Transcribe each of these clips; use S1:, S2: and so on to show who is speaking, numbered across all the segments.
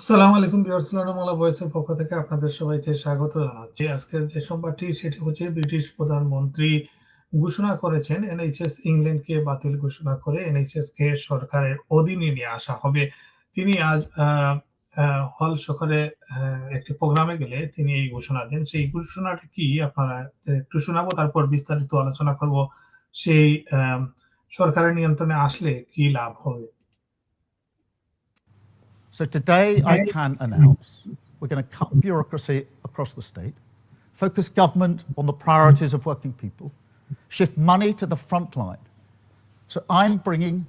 S1: আসসালামু আলাইকুম বিয়ার্সলানামালা ভয়েসের পক্ষ থেকে আপনাদের সবাইকে স্বাগত জানাচ্ছি। আজকের যে সংবাদটি, সেটি হচ্ছে ব্রিটিশ প্রধানমন্ত্রী ঘোষণা করেছেন, এনএইচএস ইংল্যান্ডকে বাতিল ঘোষণা করে এনএইচএস কে সরকারের অধীনে নিয়ে আসা হবে। তিনি আজ হল সকালে একটি প্রোগ্রামে গেলে তিনি এই ঘোষণা দেন। সেই ঘোষণাটা কি? আপনারা একটু শোনাবো, তারপর বিস্তারিত আলোচনা করব। সেই সরকারের নিয়ন্ত্রণে আসলে কি লাভ হবে?
S2: Today I can announce we're going to cut bureaucracy across the state, focus government on the priorities of working people, shift money to the front line. So I'm bringing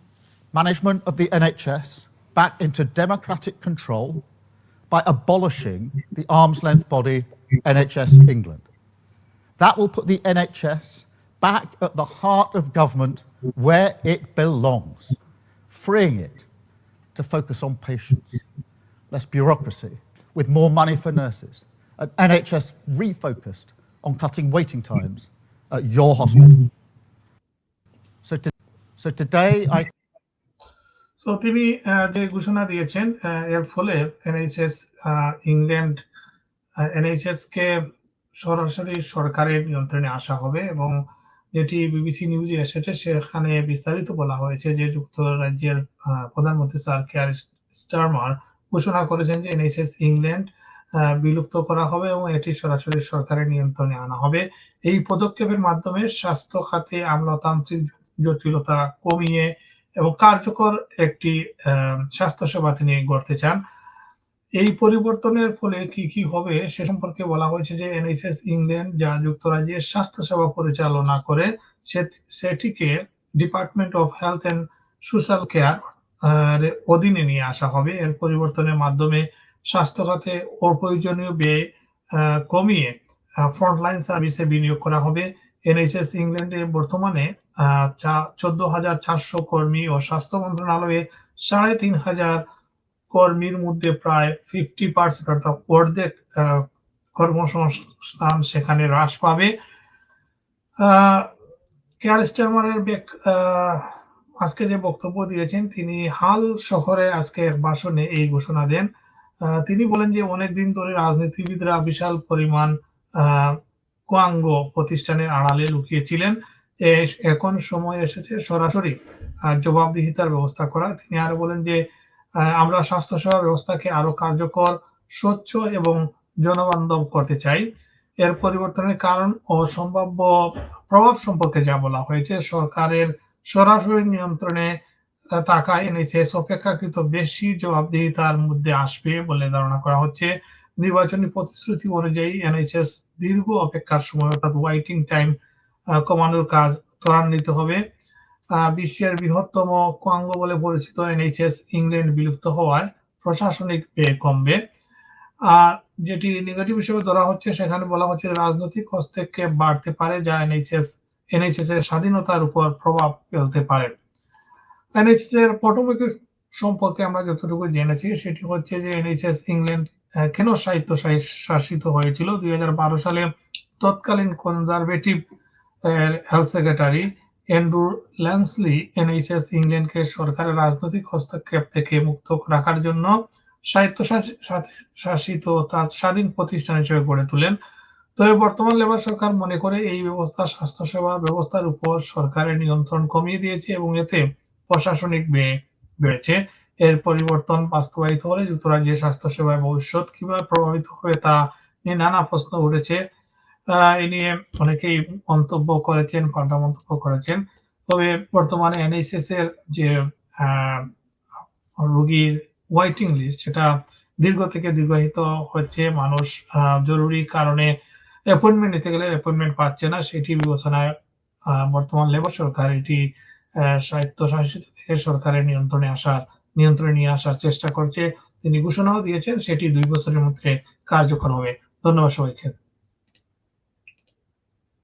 S2: management of the NHS back into democratic control by abolishing the arm's length body NHS England. That will put the NHS back at the heart of government where it belongs, freeing it to focus on patients, less bureaucracy, with more money for nurses, an NHS refocused on cutting waiting times at your hospital. So, to, so today I
S1: তো তিনি যে ঘোষণা দিয়েছেন এর ফলে NHS England NHS কে সরাসরি সরকারের নিয়ন্ত্রণে আসা হবে এবং যেটি বিবিসি নিউজে এসেছে সেখানে বিস্তারিত বলা হয়েছে যে যুক্তরাজ্যের প্রধানমন্ত্রী স্যার কেয়ার স্টারমার ঘোষণা করেছেন যে এনএসএস ইংল্যান্ড বিলুপ্ত করা হবে এবং এটি সরাসরি সরকারের নিয়ন্ত্রণে আনা হবে। এই পদক্ষেপের মাধ্যমে স্বাস্থ্য খাতে আমলাতান্ত্রিক জটিলতা কমিয়ে এবং কার্যকর একটি স্বাস্থ্যসেবা তিনি গড়তে চান। এই পরিবর্তনের ফলে কি কি হবে সে সম্পর্কে বলা হয়েছে যে এনএসএস ইংল্যান্ড যা যুক্তরাজ্যের স্বাস্থ্যসেবা পরিচালনা করে সেটিকে department of health and social care অধীনে নিয়ে আসা হবে। এর পরিবর্তনের মাধ্যমে স্বাস্থ্য খাতে অপ্রয়োজনীয় ব্যয় কমিয়ে ফ্রন্টলাইন সার্ভিসে বিনিয়োগ করা হবে। এনএইচএস ইংল্যান্ডে বর্তমানে চোদ্দ হাজার চারশো কর্মী ও স্বাস্থ্য মন্ত্রণালয়ে সাড়ে তিন হাজার কর্মীর মধ্যে প্রায় ফিফটি পার্সেন্ট অর্থাৎ অর্ধেক কর্মসংস্থান সেখানে হ্রাস পাবে। কেয়ার আজকে যে বক্তব্য দিয়েছেন, তিনি হাল শহরে আজকের ভাষণে এই ঘোষণা দেন। তিনি বলেন যে অনেকদিন ধরে রাজনীতিবিদরা বিশাল পরিমাণ কোয়াঙ্গ প্রতিষ্ঠানের আড়ালে লুকিয়েছিলেন এখন সময় এসেছে সরাসরি জবাবদিহিতার ব্যবস্থা করা। তিনি আরও বলেন যে আমরা স্বাস্থ্যসেবা ব্যবস্থাকে আরও কার্যকর, স্বচ্ছ এবং জনবান্ধব করতে চাই। এর পরিবর্তনের কারণ ও সম্ভাব্য প্রভাব সম্পর্কে যা বলা হয়েছে, সরকারের সরাসরি নিয়ন্ত্রণে থাকা এনএসএস অপেক্ষাকৃত বেশি জবাবদিহিতার মধ্যে আসবে বলে ধারণা করা হচ্ছে। নির্বাচনী প্রতিশ্রুতি অনুযায়ী এনএইচএস দীর্ঘ অপেক্ষার সময় অর্থাৎ ওয়াইটিং টাইম কমানোর কাজ ত্বরান্বিত হবে। বিশ্বের বৃহত্তম কোয়াঙ্গ বলে পরিচিত এনএইচএস ইংল্যান্ড বিলুপ্ত হওয়ায় প্রশাসনিক ব্যয় কমবে। আর যেটি নেগেটিভ হিসেবে ধরা হচ্ছে, সেখানে বলা হচ্ছে রাজনৈতিক হস্তক্ষেপ বাড়তে পারে, যা এনএইচএস এনএইচএস এর স্বাধীনতার উপর প্রভাব ফেলতে পারে। এনএইচএস এর পটভূমি সম্পর্কে আমরা যতটুকু জেনেছি, সেটি হচ্ছে যে এনএইচএস ইংল্যান্ড কেন সাহিত্য শাসিত হয়েছিল? দুই হাজার বারো সালে তৎকালীন conservative health secretary Andrew Lansley NHS ইংল্যান্ডকে সরকারের রাজনৈতিক হস্তক্ষেপ থেকে মুক্ত রাখার জন্য সাহিত্য শাসিত তার স্বাধীন প্রতিষ্ঠান হিসেবে গড়ে তোলেন। তবে বর্তমান লেবার সরকার মনে করে এই ব্যবস্থা স্বাস্থ্যসেবা ব্যবস্থার উপর সরকারের নিয়ন্ত্রণ কমিয়ে দিয়েছে এবং এতে প্রশাসনিক ব্যয় বেড়েছে। এর পরিবর্তন বাস্তবায়িত হলে যুক্তরাজ্যের স্বাস্থ্যসেবার ভবিষ্যৎ কীভাবে প্রভাবিত হবে তা নিয়ে নানা প্রশ্ন উঠেছে। এ নিয়ে অনেকেই মন্তব্য করেছেন মন্তব্য করেছেন। তবে বর্তমানে এনএসএস এর যে রোগীর ওয়াইটিং লিস্ট সেটা দীর্ঘ থেকে দীর্ঘায়িত হচ্ছে। মানুষ জরুরি কারণে অ্যাপয়েন্টমেন্ট নিতে গেলে অ্যাপয়েন্টমেন্ট পাচ্ছে না। সেটি বিবেচনায় বর্তমান লেবার সরকার এটি সাহিত্য স্বায়ত্তশাসিত থেকে সরকারের নিয়ন্ত্রণে আসার, নিয়ন্ত্রণে নিয়ে আসার চেষ্টা করছে। তিনি ঘোষণাও দিয়েছেন, সেটি দুই বছরের মধ্যে কার্যকর হবে। ধন্যবাদ সবাইকে।